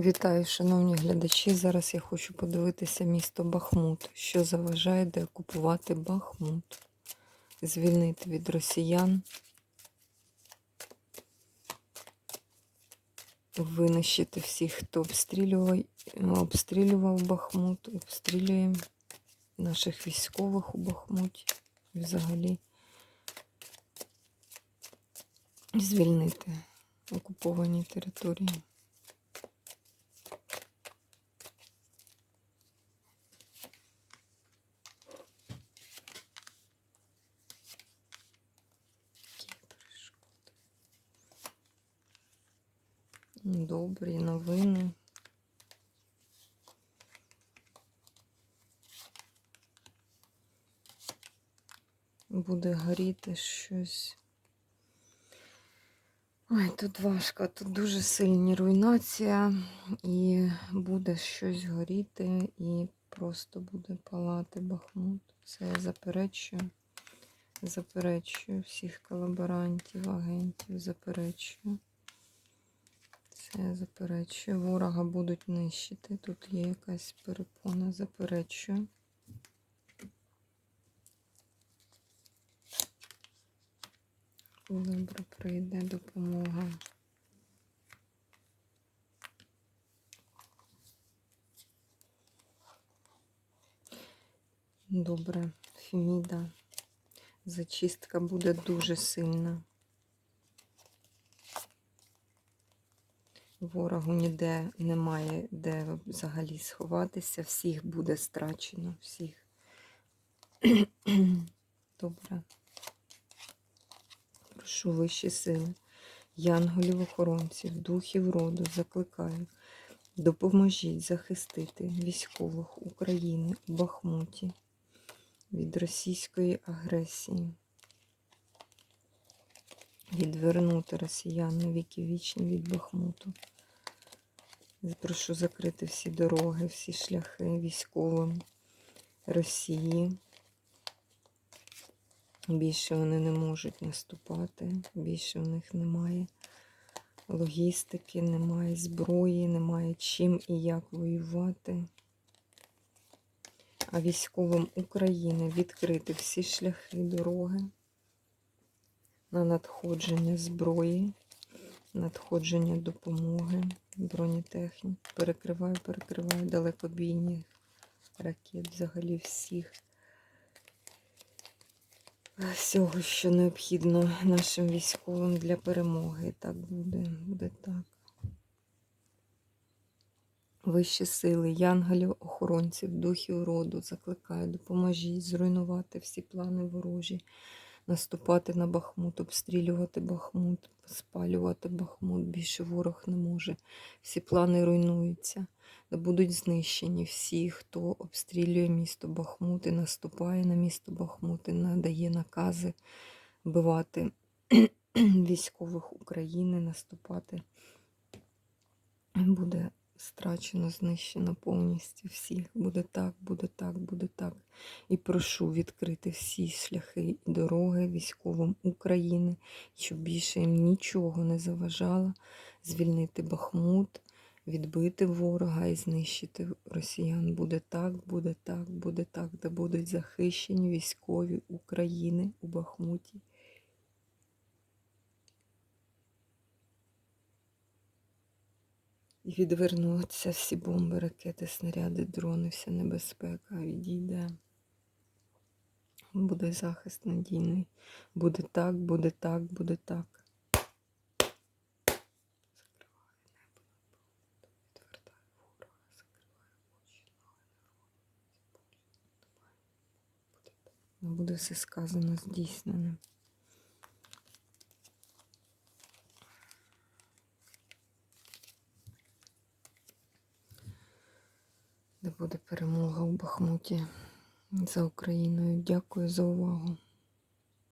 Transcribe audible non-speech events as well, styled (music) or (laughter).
Вітаю, шановні глядачі. Зараз я хочу подивитися місто Бахмут, що заважає деокупувати Бахмут, звільнити від росіян, винищити всіх, хто обстрілював, обстрілював Бахмут, обстрілює наших військових у Бахмуті взагалі звільнити окуповані території. Добрі новини. Буде горіти щось. Ой, тут важко, тут дуже сильні руйнація, і буде щось горіти, і просто буде палати Бахмут. Це я заперечую. Заперечую всіх колаборантів, агентів, заперечую. Це я заперечую. Ворога будуть нищити. Тут є якась перепона, заперечую. Добре, прийде допомога. Добре, Феміда. Зачистка буде дуже сильна. Ворогу ніде немає де взагалі сховатися, всіх буде страчено, всіх. (clears throat) Добре. Прошу вищі сили, янголів охоронців, духів роду, закликаю, допоможіть захистити військових України у Бахмуті від російської агресії, відвернути росіян на віки вічні від Бахмуту. Прошу закрити всі дороги, всі шляхи військовим Росії. Більше вони не можуть наступати, більше в них немає логістики, немає зброї, немає чим і як воювати. А військовим України відкрити всі шляхи дороги на надходження зброї, надходження допомоги, бронетехніки. Перекриваю, перекриваю далекобійні ракет, взагалі всіх всього, що необхідно нашим військовим для перемоги. Так буде, буде так. Вищі сили, янголів, охоронців, духів роду закликаю, допоможіть зруйнувати всі плани ворожі, наступати на Бахмут, обстрілювати Бахмут, спалювати Бахмут. Більше ворог не може. Всі плани руйнуються, будуть знищені всі, хто обстрілює місто Бахмут і наступає на місто Бахмут і надає накази вбивати (clears throat) військових України, наступати. Буде страчено, знищено повністю всіх. Буде так, буде так, буде так. І прошу відкрити всі шляхи і дороги військовим України, щоб більше їм нічого не заважало звільнити Бахмут, відбити ворога і знищити росіян. Буде так, буде так, буде так, де будуть захищені військові України у Бахмуті. Відвернуться всі бомби, ракети, снаряди, дрони, вся небезпека відійде. Буде захист надійний. Буде так, буде так, буде так. Закриваю небо відвертаю ворога, закриваю очі, ноги, не буде все сказано здійснено. Де буде перемога у Бахмуті за Україною. Дякую за увагу.